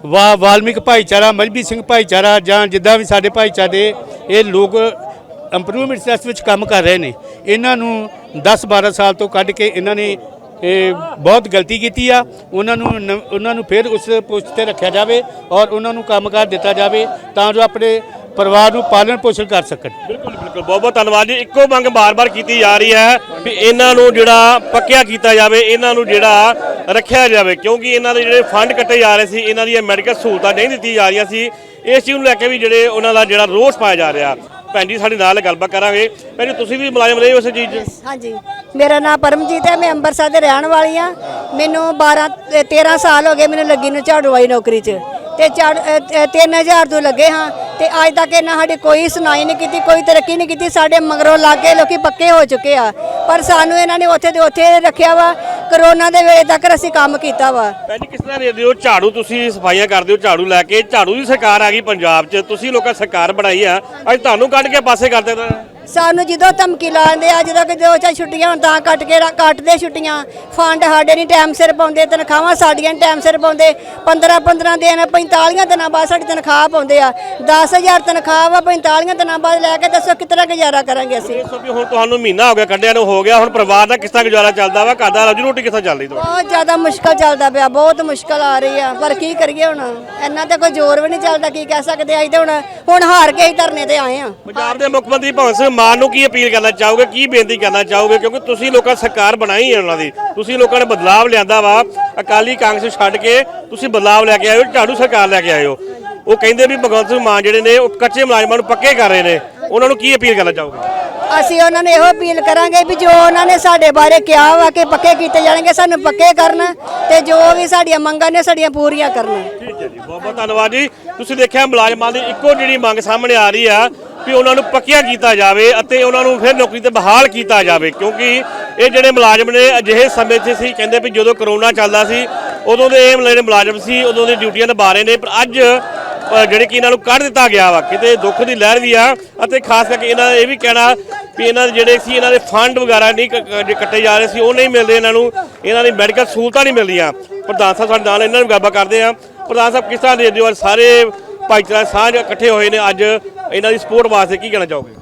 ਵਾ, ਵਾਲਮੀਕ ਭਾਈਚਾਰਾ ਮਜਬੀ ਸਿੰਘ ਭਾਈਚਾਰਾ ਜਾਂ ਜਿੱਦਾਂ ਵੀ ਸਾਡੇ ਭਾਈਚਾਰੇ, ਇਹ ਲੋਕ ਇੰਪਰੂਵਮੈਂਟ ਟੈਸਟ ਵਿੱਚ ਕੰਮ ਕਰ ਰਹੇ ਨੇ। ਇਹਨਾਂ ਨੂੰ 10 12 ਸਾਲ ਤੋਂ ਕੱਢ ਕੇ ਇਹਨਾਂ ਨੇ ਇਹ ਬਹੁਤ ਗਲਤੀ ਕੀਤੀ ਆ। ਉਹਨਾਂ ਨੂੰ ਨ- ਉਹਨਾਂ ਨੂੰ ਫਿਰ ਉਸ ਪੋਸਟ ਤੇ ਰੱਖਿਆ ਜਾਵੇ ਔਰ ਉਹਨਾਂ ਨੂੰ ਕੰਮਕਾਰ ਦਿੱਤਾ ਜਾਵੇ ਤਾਂ ਜੋ ਆਪਣੇ ਪਰਿਵਾਰ ਨੂੰ ਪਾਲਣ ਪੋਸ਼ਣ ਕਰ ਸਕਣ। ਬਿਲਕੁਲ ਬਿਲਕੁਲ। ਬਹੁਤ ਬਹੁਤ ਧੰਨਵਾਦ ਜੀ। ਇੱਕੋ ਮੰਗ ਬਾਰ-ਬਾਰ ਕੀਤੀ ਜਾ ਰਹੀ ਹੈ ਵੀ ਇਹਨਾਂ ਨੂੰ ਜਿਹੜਾ ਪੱਕਿਆ ਕੀਤਾ ਜਾਵੇ, ਇਹਨਾਂ ਨੂੰ ਜਿਹੜਾ ਰੱਖਿਆ ਜਾਵੇ, ਕਿਉਂਕਿ ਇਹਨਾਂ ਦੇ ਜਿਹੜੇ ਫੰਡ ਕੱਟੇ ਜਾ ਰਹੇ ਸੀ, ਇਹਨਾਂ ਦੀਆਂ ਮੈਡੀਕਲ ਸਹੂਲਤਾਂ ਨਹੀਂ ਦਿੱਤੀਆਂ ਜਾ ਰਹੀਆਂ ਸੀ। ਇਸ ਚੀਜ਼ ਨੂੰ ਲੈ ਕੇ ਵੀ ਜਿਹੜੇ ਉਹਨਾਂ ਦਾ ਜਿਹੜਾ ਰੋਸ ਪਾਇਆ ਜਾ ਰਿਹਾ। ਭੈਣ ਜੀ ਸਾਡੇ ਨਾਲ ਗੱਲਬਾਤ ਕਰਾਂਗੇ। ਭੈਣ ਜੀ ਤੁਸੀਂ ਵੀ ਮੁਲਾਜ਼ਮ ਰਹੇ ਹੋ ਉਸ ਚੀਜ਼ 'ਚ? ਹਾਂਜੀ ਮੇਰਾ ਨਾਮ ਪਰਮਜੀਤ ਹੈ ਮੈਂ ਅੰਮ੍ਰਿਤਸਰ ਦੇ ਰਹਿਣ ਵਾਲੀ ਆ ਮੈਨੂੰ 12 ਤੇ 13 ਸਾਲ ਹੋ ਗਏ ਮੈਨੂੰ ਲੱਗੀ ਨੂੰ ਝਾੜੂ ਵਾਲੀ ਨੌਕਰੀ 'ਚ। ਤੇ ਝਾੜੂ ਅ, ਅ, 3000 ਤੋਂ ਲੱਗੇ ਹਾਂ। ਤੇ ਅੱਜ ਤੱਕ ਇਹਨਾਂ ਸਾਡੀ ਕੋਈ ਸੁਣਾਈ ਨਹੀਂ ਕੀਤੀ ਕੋਈ ਤਰੱਕੀ ਨਹੀਂ ਕੀਤੀ। ਸਾਡੇ ਮਗਰੋਂ ਲਾਗੇ ਲੋਕੀ ਪੱਕੇ ਹੋ ਚੁੱਕੇ ਆ। ਪਰ ਸਾਨੂੰ ਇਹਨਾਂ ਨੇ ਉੱਥੇ ਦੇ ਉੱਥੇ ਰੱਖਿਆ ਵਾ। ਕਰੋਨਾ ਦੇ ਵੇਲੇ ਤੱਕ ਅਸੀਂ ਕੰਮ ਕੀਤਾ ਵਾ। ਭੈਣ ਜੀ, ਕਿਸ ਤਰ੍ਹਾਂ ਦੇਖਦੇ ਹੋ ਝਾੜੂ ਤੁਸੀਂ ਸਫਾਈਆਂ ਕਰਦੇ ਹੋ, ਝਾੜੂ ਲੈ ਕੇ। ਝਾੜੂ ਦੀ ਸਰਕਾਰ ਆ ਗਈ ਪੰਜਾਬ 'ਚ। ਤੁਸੀਂ ਲੋਕਾਂ ਸਰਕਾਰ ਬਣਾਈ ਆ। ਅੱਜ ਤੁਹਾਨੂੰ ਕੱਢ ਕੇ ਪਾਸੇ ਕਰ ਦੇਣਾ ਸਾਨੂੰ ਜਦੋਂ ਧਮਕੀ ਲਾਉਂਦੇ ਆ ਜਦੋਂ ਕਿ ਦੋ ਚਾਰ ਛੁੱਟੀਆਂ ਹੋਣ ਤਾਂ ਕੱਟ ਕੇ ਕੱਟਦੇ ਛੁੱਟੀਆਂ। ਫੰਡ ਸਾਡੇ ਨਹੀਂ ਟਾਈਮ ਸਿਰ ਪਾਉਂਦੇ ਤਨਖਾਹਾਂ ਸਾਡੀਆਂ ਟਾਈਮ ਸਿਰ ਪਾਉਂਦੇ। 15 15 ਦਿਨ 45 ਦਿਨਾਂ ਬਾਅਦ ਸਾਡੀ ਤਨਖਾਹ ਪਾਉਂਦੇ ਆ। 10000 ਤਨਖਾਹ ਵਾ 45 ਦਿਨਾਂ ਬਾਅਦ ਲੈ ਕੇ ਦੱਸੋ ਕਿਤਨਾ ਗੁਜ਼ਾਰਾ ਕਰਾਂਗੇ ਅਸੀਂ। ਸੋ ਵੀ ਹੁਣ ਤੁਹਾਨੂੰ ਮਹੀਨਾ ਹੋ ਗਿਆ ਕੱਢਿਆ ਨੂੰ ਹੋ ਗਿਆ ਹੁਣ ਪਰਿਵਾਰ ਦਾ ਕਿਸ ਤਰ੍ਹਾਂ ਗੁਜ਼ਾਰਾ ਚੱਲਦਾ ਵਾ? ਘਰ ਦਾ ਰੋਜੀ ਰੋਟੀ ਕਿੱਥੋਂ ਚੱਲਦੀ ਤੁਹਾਡੀ? ਬਹੁਤ ਜ਼ਿਆਦਾ ਮੁਸ਼ਕਲ ਚੱਲਦਾ ਪਿਆ ਬਹੁਤ ਮੁਸ਼ਕਲ ਆ ਰਹੀ ਆ। ਪਰ ਕੀ ਕਰੀਏ ਹੁਣ? ਇੰਨਾ ਤੇ ਕੋਈ ਜ਼ੋਰ ਵੀ ਨਹੀਂ ਚੱਲਦਾ ਕੀ ਕਹਿ ਸਕਦੇ ਆ? ਤੇ ਹੁਣ ਹੁਣ ਹਾਰ ਕੇ ਹੀ ਧਰਨੇ ਤੇ ਆਏ ਆ। ਪੰਜਾਬ ਦੇ ਮੁੱਖ ਮੰਤਰੀ ਭਗਵੰਤ ਸਿੰਘ ਮਾਨ ਨੂੰ ਕੀ ਅਪੀਲ ਕਰਨਾ ਚਾਹੋਗੇ? ਕੀ ਬੇਨਤੀ ਕਰਨਾ ਚਾਹੋਗੇ? ਕਿਉਂਕਿ ਤੁਸੀਂ ਲੋਕਾਂ ਸਰਕਾਰ ਬਣਾਈ ਹੈ ਉਹਨਾਂ ਦੀ। ਤੁਸੀਂ ਲੋਕਾਂ ਨੇ ਬਦਲਾਵ ਲਿਆਂਦਾ ਵਾ। ਅਕਾਲੀ ਕਾਂਗਰਸ ਛੱਡ ਕੇ ਤੁਸੀਂ ਬਦਲਾਵ ਲੈ ਕੇ ਆਏ ਹੋ ਝਾੜੂ ਸਰਕਾਰ ਲੈ ਕੇ ਆਏ ਹੋ। ਉਹ ਕਹਿੰਦੇ ਵੀ ਭਗਵੰਤ ਸਿੰਘ ਮਾਨ ਜਿਹੜੇ ਨੇ ਉਹ ਕੱਚੇ ਮੁਲਾਜ਼ਮਾਂ ਨੂੰ ਪੱਕੇ ਕਰ ਰਹੇ ਨੇ। ਉਹਨਾਂ ਨੂੰ ਕੀ ਅਪੀਲ ਕਰਨਾ ਚਾਹੋਗੇ? ਅਸੀਂ ਉਹਨਾਂ ਨੂੰ ਇਹੋ ਅਪੀਲ ਕਰਾਂਗੇ ਵੀ ਜੋ ਉਹਨਾਂ ਨੇ ਸਾਡੇ ਬਾਰੇ ਕਿਹਾ ਵਾ ਕਿ ਪੱਕੇ ਕੀਤੇ ਜਾਣਗੇ ਸਾਨੂੰ ਪੱਕੇ ਕਰਨ ਤੇ ਜੋ ਵੀ ਸਾਡੀਆਂ ਮੰਗਾਂ ਨੇ ਸਾਡੀਆਂ ਪੂਰੀਆਂ ਕਰਨ। ਠੀਕ ਹੈ ਜੀ ਬਹੁਤ ਬਹੁਤ ਧੰਨਵਾਦ ਜੀ। ਤੁਸੀਂ ਦੇਖਿਆ ਮੁਲਾਜ਼ਮਾਂ ਦੀ ਇੱਕੋ ਜਿਹੜੀ ਮੰਗ ਸਾਹਮਣੇ ਆ ਰਹੀ ਆ ਵੀ ਉਹਨਾਂ ਨੂੰ ਪੱਕਿਆ ਕੀਤਾ ਜਾਵੇ ਅਤੇ ਉਹਨਾਂ ਨੂੰ ਫਿਰ ਨੌਕਰੀ ਤੇ ਬਹਾਲ ਕੀਤਾ ਜਾਵੇ, ਕਿਉਂਕਿ ਇਹ ਜਿਹੜੇ ਮੁਲਾਜ਼ਮ ਨੇ ਅਜਿਹੇ ਸਮੇਂ 'ਚ ਸੀ, ਕਹਿੰਦੇ ਵੀ ਜਦੋਂ ਕਰੋਨਾ ਚੱਲਦਾ ਸੀ, ਉਦੋਂ ਦੇ ਇਹ ਜਿਹੜੇ ਮੁਲਾਜ਼ਮ ਸੀ, ਉਦੋਂ ਦੀ ਡਿਊਟੀਆਂ ਨਿਭਾ ਰਹੇ ਨੇ, ਪਰ ਅੱਜ ਜਿਹੜੇ ਕਿ ਇਹਨਾਂ ਨੂੰ ਕੱਢ ਦਿੱਤਾ ਗਿਆ ਵਾ, ਕਿਤੇ ਦੁੱਖ ਦੀ ਲਹਿਰ ਵੀ ਆ, ਅਤੇ ਖਾਸ ਕਰਕੇ ਇਹਨਾਂ ਦਾ ਇਹ ਵੀ ਕਹਿਣਾ ਵੀ ਇਹਨਾਂ ਦੇ ਜਿਹੜੇ ਸੀ, ਇਹਨਾਂ ਦੇ ਫੰਡ ਵਗੈਰਾ ਨਹੀਂ ਜੇ ਕੱਟੇ ਜਾ ਰਹੇ ਸੀ, ਉਹ ਨਹੀਂ ਮਿਲਦੇ ਇਹਨਾਂ ਨੂੰ, ਇਹਨਾਂ ਦੀ ਮੈਡੀਕਲ ਸਹੂਲਤਾਂ ਨਹੀਂ ਮਿਲਦੀਆਂ। ਪ੍ਰਧਾਨ ਸਾਹਿਬ ਸਾਡੇ ਨਾਲ ਇਹਨਾਂ ਨੂੰ ਗੱਲਬਾਤ ਕਰਦੇ ਆ। ਪ੍ਰਧਾਨ ਸਾਹਿਬ, ਕਿਸ ਤਰ੍ਹਾਂ ਦੇ ਹੋ ਅੱਜ ਸਾਰੇ ਭਾਈਚਾਰਾ, ਸਾਂਝ ਇਕੱਠੇ ਹੋਏ ਨੇ ਅੱਜ? ਇਹਨਾਂ ਦੀ ਸਪੋਰਟ ਵਾਸਤੇ ਕੀ ਕਹਿਣਾ ਚਾਹੋਗੇ?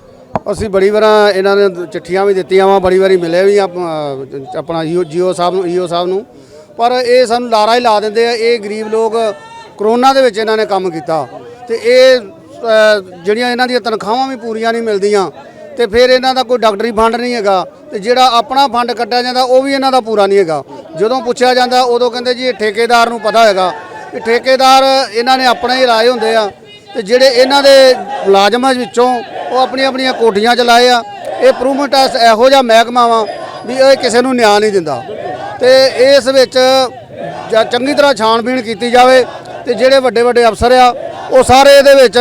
ਅਸੀਂ ਬੜੀ ਵਾਰਾਂ ਇਹਨਾਂ ਨੇ ਚਿੱਠੀਆਂ ਵੀ ਦਿੱਤੀਆਂ ਵਾ, ਬੜੀ ਵਾਰੀ ਮਿਲੇ ਵੀ ਆਪ- ਅਹ, ਆਪਣਾ ਈਓ ਜੀਓ ਸਾਹਿਬ ਨੂੰ ਈਓ ਸਾਹਿਬ ਨੂੰ। ਪਰ ਇਹ ਸਾਨੂੰ ਲਾਰਾ ਹੀ ਲਾ ਦਿੰਦੇ ਆ, ਇਹ ਗਰੀਬ ਲੋਕ ਕਰੋਨਾ ਦੇ ਵਿੱਚ ਇਹਨਾਂ ਨੇ ਕੰਮ ਕੀਤਾ। ਤੇ ਇਹ ਜਿਹੜੀਆਂ ਇਹਨਾਂ ਦੀਆਂ ਤਨਖਾਹਾਂ ਵੀ ਪੂਰੀਆਂ ਨਹੀਂ ਮਿਲਦੀਆਂ, ਤੇ ਫਿਰ ਇਹਨਾਂ ਦਾ ਕੋਈ ਡਾਕਟਰੀ ਫੰਡ ਨਹੀਂ ਹੈਗਾ, ਤੇ ਜਿਹੜਾ ਆਪਣਾ ਫੰਡ ਕੱਟਿਆ ਜਾਂਦਾ, ਉਹ ਵੀ ਇਹਨਾਂ ਦਾ ਪੂਰਾ ਨਹੀਂ ਹੈਗਾ। ਜਦੋਂ ਪੁੱਛਿਆ ਜਾਂਦਾ, ਉਦੋਂ ਕਹਿੰਦੇ ਜੀ ਇਹ ਠੇਕੇਦਾਰ ਨੂੰ ਪਤਾ ਹੈਗਾ। ਇਹ ਠੇਕੇਦਾਰ ਇਹਨਾਂ ਨੇ ਆਪਣੇ ਹੀ ਲਾਏ ਹੁੰਦੇ ਆ ਤੇ ਜਿਹੜੇ ਇਹਨਾਂ ਦੇ ਮੁਲਾਜ਼ਮਾਂ ਵਿੱਚੋਂ ਉਹ ਆਪਣੀਆਂ ਆਪਣੀਆਂ ਕੋਠੀਆਂ ਚ ਲਾਏ ਆ। ਇਹ ਪ੍ਰੂਵਮੈਂਟ ਟੈਸਟ ਇਹੋ ਜਿਹਾ ਮਹਿਕਮਾ ਵਾ ਵੀ ਇਹ ਕਿਸੇ ਨੂੰ ਨਿਆਂ ਨਹੀਂ ਦਿੰਦਾ। ਤੇ ਇਸ ਵਿੱਚ ਚੰਗੀ ਤਰ੍ਹਾਂ ਛਾਣਬੀਣ ਕੀਤੀ ਜਾਵੇ ਤੇ ਜਿਹੜੇ ਵੱਡੇ ਵੱਡੇ ਅਫਸਰ ਆ, ਉਹ ਸਾਰੇ ਇਹਦੇ ਵਿੱਚ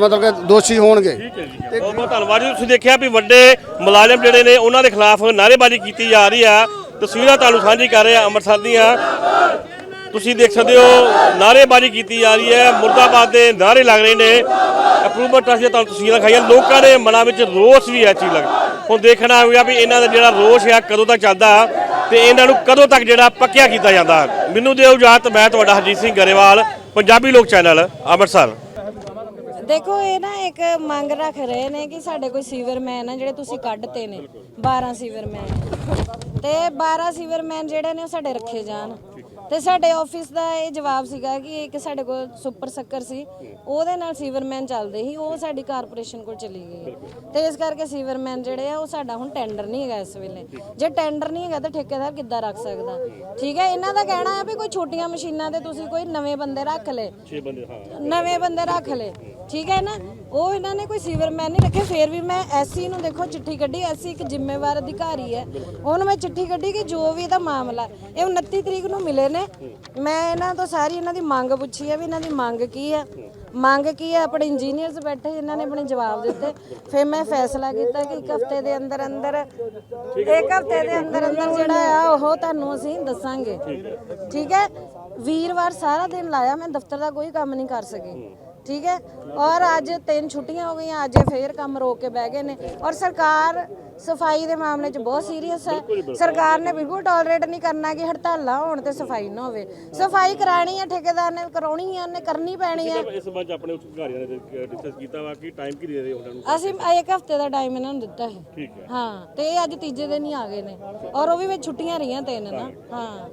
ਮਤਲਬ ਕਿ ਦੋਸ਼ੀ ਹੋਣਗੇ। ਬਹੁਤ ਬਹੁਤ ਧੰਨਵਾਦ ਜੀ। ਤੁਸੀਂ ਦੇਖਿਆ ਵੀ ਵੱਡੇ ਮੁਲਾਜ਼ਮ ਜਿਹੜੇ ਨੇ, ਉਹਨਾਂ ਦੇ ਖਿਲਾਫ ਨਾਅਰੇਬਾਜ਼ੀ ਕੀਤੀ ਜਾ ਰਹੀ ਆ। ਤਸਵੀਰਾਂ ਤੁਹਾਨੂੰ ਸਾਂਝੀ ਕਰ ਰਹੇ ਆ ਅੰਮ੍ਰਿਤਸਰ ਦੀਆਂ। ਤੁਸੀਂ ਦੇਖ ਸਕਦੇ ਹੋ, ਨਾਅਰੇਬਾਜ਼ੀ ਕੀਤੀ ਜਾ ਰਹੀ ਹੈ। ਮੁਰਦਾਬਾਦ ਦੇ ਨਾਅਰੇ ਲੱਗ ਰਹੇ ਨੇ। ਅਪਰੂਵਮੈਂਟ ਟਰਸਟ ਦੀਆਂ ਤੁਹਾਨੂੰ ਤਸਵੀਰਾਂ ਖਾਈਆਂ ਲੋਕਾਂ ਦੇ ਮਨਾਂ ਵਿੱਚ ਰੋਸ ਵੀ ਹੈ ਚੀਜ਼ ਲੱਗ ਹੁਣ ਦੇਖਣਾ ਹੋਵੇਗਾ ਵੀ ਇਹਨਾਂ ਦਾ ਜਿਹੜਾ ਰੋਸ ਹੈ, ਕਦੋਂ ਤੱਕ ਚੱਲਦਾ ਤੇ ਇਹਨਾਂ ਨੂੰ ਕਦੋਂ ਤੱਕ ਜਿਹੜਾ ਪੱਕਿਆ ਕੀਤਾ ਜਾਂਦਾ ਮੈਨੂੰ ਦਿਓ ਇਜਾਜ਼ਤ, ਮੈਂ ਤੁਹਾਡਾ ਹਰਜੀਤ ਸਿੰਘ ਗਰੇਵਾਲ, ਪੰਜਾਬੀ ਲੋਕ ਚੈਨਲ, ਅੰਮ੍ਰਿਤਸਰ। ਦੇਖੋ, ਇਹ ਨਾ ਇੱਕ ਮੰਗ ਰੱਖ ਰਹੇ ਨੇ ਕਿ ਸਾਡੇ ਕੋਈ ਸੀਵਰਮੈਨ ਆ, ਜਿਹੜੇ ਤੁਸੀਂ ਕੱਢਤੇ ਨੇ। 12 ਸੀਵਰਮੈਨ। ਤੇ 12 ਸੀਵਰਮੈਨ ਜਿਹੜੇ ਨੇ ਉਹ ਸਾਡੇ ਰੱਖੇ ਜਾਣ। ਤੇ ਸਾਡੇ ਆਫਿਸ ਦਾ ਇਹ ਜਵਾਬ ਸੀਗਾ ਕਿ ਇੱਕ ਸਾਡੇ ਕੋਲ ਸੁਪਰ ਸੱਕਰ ਸੀ ਉਹਦੇ ਨਾਲ ਸੀਵਰਮੈਨ ਚੱਲਦੇ ਸੀ ਉਹ ਸਾਡੀ ਕਾਰਪੋਰੇਸ਼ਨ ਕੋਲ ਚਲੀ ਗਈ। ਤੇ ਇਸ ਕਰਕੇ ਸੀਵਰਮੈਨ ਜਿਹੜੇ ਆ ਉਹ ਸਾਡਾ ਹੁਣ ਟੈਂਡਰ ਨਹੀਂ ਹੈਗਾ ਇਸ ਵੇਲੇ। ਜੇ ਟੈਂਡਰ ਨਹੀਂ ਹੈਗਾ ਤਾਂ ਠੇਕੇਦਾਰ ਕਿੱਦਾਂ ਰੱਖ ਸਕਦਾ? ਠੀਕ ਹੈ ਇਹਨਾਂ ਦਾ ਕਹਿਣਾ ਹੈ ਵੀ ਕੋਈ ਛੋਟੀਆਂ ਮਸ਼ੀਨਾਂ ਤੇ ਤੁਸੀਂ ਕੋਈ ਨਵੇਂ ਬੰਦੇ ਰੱਖ ਲੈ 6 ਬੰਦੇ ਹਾਂ। ਨਵੇਂ ਬੰਦੇ ਰੱਖ ਲੈ ਠੀਕ ਹੈ ਨਾ? ਉਹ ਇਹਨਾਂ ਨੇ ਕੋਈ ਸੀਵਰਮੈਨ ਨਹੀਂ ਰੱਖੇ, ਫੇਰ ਵੀ ਮੈਂ ਐਸਸੀ ਨੂੰ ਦੇਖੋ ਚਿੱਠੀ ਕੱਢੀ, ਐਸਸੀ ਇੱਕ ਜ਼ਿੰਮੇਵਾਰ ਅਧਿਕਾਰੀ ਹੈ। ਉਹਨੂੰ ਮੈਂ ਚਿੱਠੀ ਕੱਢੀ ਕਿ ਜੋ ਵੀ ਇਹਦਾ ਮਾਮਲਾ ਇਹ 29 ਤਰੀਕ ਨੂੰ ਮਿਲੇ ਨੇ। ਮੈਂ ਇਹਨਾਂ ਤੋਂ ਸਾਰੀ ਇਹਨਾਂ ਦੀ ਮੰਗ ਪੁੱਛੀ ਹੈ ਵੀ ਇਹਨਾਂ ਦੀ ਮੰਗ ਕੀ ਹੈ? ਮੰਗ ਕੀ ਹੈ? ਆਪਣੇ ਇੰਜੀਨੀਅਰਸ ਬੈਠੇ ਇਹਨਾਂ ਨੇ ਆਪਣੇ ਜਵਾਬ ਦਿੱਤੇ। ਫਿਰ ਮੈਂ ਫੈਸਲਾ ਕੀਤਾ ਕਿ ਇੱਕ ਹਫ਼ਤੇ ਦੇ ਅੰਦਰ ਅੰਦਰ, ਇੱਕ ਹਫ਼ਤੇ ਦੇ ਅੰਦਰ ਅੰਦਰ ਜਿਹੜਾ ਆ, ਉਹ ਤੁਹਾਨੂੰ ਅਸੀਂ ਦੱਸਾਂਗੇ। ਠੀਕ ਹੈ? ਵੀਰਵਾਰ ਸਾਰਾ ਦਿਨ ਲਾਇਆ, ਮੈਂ ਦਫ਼ਤਰ ਦਾ ਕੋਈ ਕੰਮ ਨਹੀਂ ਕਰ ਸਕੀ। ਠੀਕ ਹੈ? ਔਰ ਅੱਜ ਤਿੰਨ ਛੁੱਟੀਆਂ ਹੋ ਗਈਆਂ ਅੱਜ ਇਹ ਫੇਰ ਕੰਮ ਰੋਕ ਕੇ ਬਹਿ ਗਏ ਨੇ। ਔਰ ਸਰਕਾਰ ਸਫ਼ਾਈ ਦੇ ਮਾਮਲੇ 'ਚ ਬਹੁਤ ਸੀਰੀਅਸ ਹੈ। ਸਰਕਾਰ ਨੇ ਬਿਲਕੁਲ ਟੋਲਰੇਟ ਨਹੀਂ ਕਰਨਾ ਕਿ ਹੜਤਾਲਾਂ ਹੋਣ ਤੇ ਸਫ਼ਾਈ ਨਾ ਹੋਵੇ। ਸਫ਼ਾਈ ਕਰਾਣੀ ਹੈ ਠੇਕੇਦਾਰ ਨੇ ਕਰਾਉਣੀ ਹੈ ਉਹਨੇ ਕਰਨੀ ਪੈਣੀ ਹੈ। ਇਸ ਸੰਬੰਧ ਆਪਣੇ ਉੱਚ ਅਧਿਕਾਰੀਆਂ ਨੇ ਡਿਸਕਸ ਕੀਤਾ ਵਾ ਕਿ ਟਾਈਮ ਕੀ ਦੇ ਰਹੇ ਉਹਨਾਂ ਨੂੰ? ਅਸੀਂ ਇੱਕ ਹਫ਼ਤੇ ਦਾ ਟਾਈਮ ਇਹਨਾਂ ਨੂੰ ਦਿੱਤਾ ਹੈ ਠੀਕ ਹੈ। ਹਾਂ ਤੇ ਇਹ ਅੱਜ ਤੀਜੇ ਦਿਨ ਹੀ ਆ ਗਏ ਨੇ। ਔਰ ਉਹ ਵੀ ਵਿੱਚ ਛੁੱਟੀਆਂ ਰਹੀਆਂ ਤਿੰਨ ਨਾ। ਹਾਂ।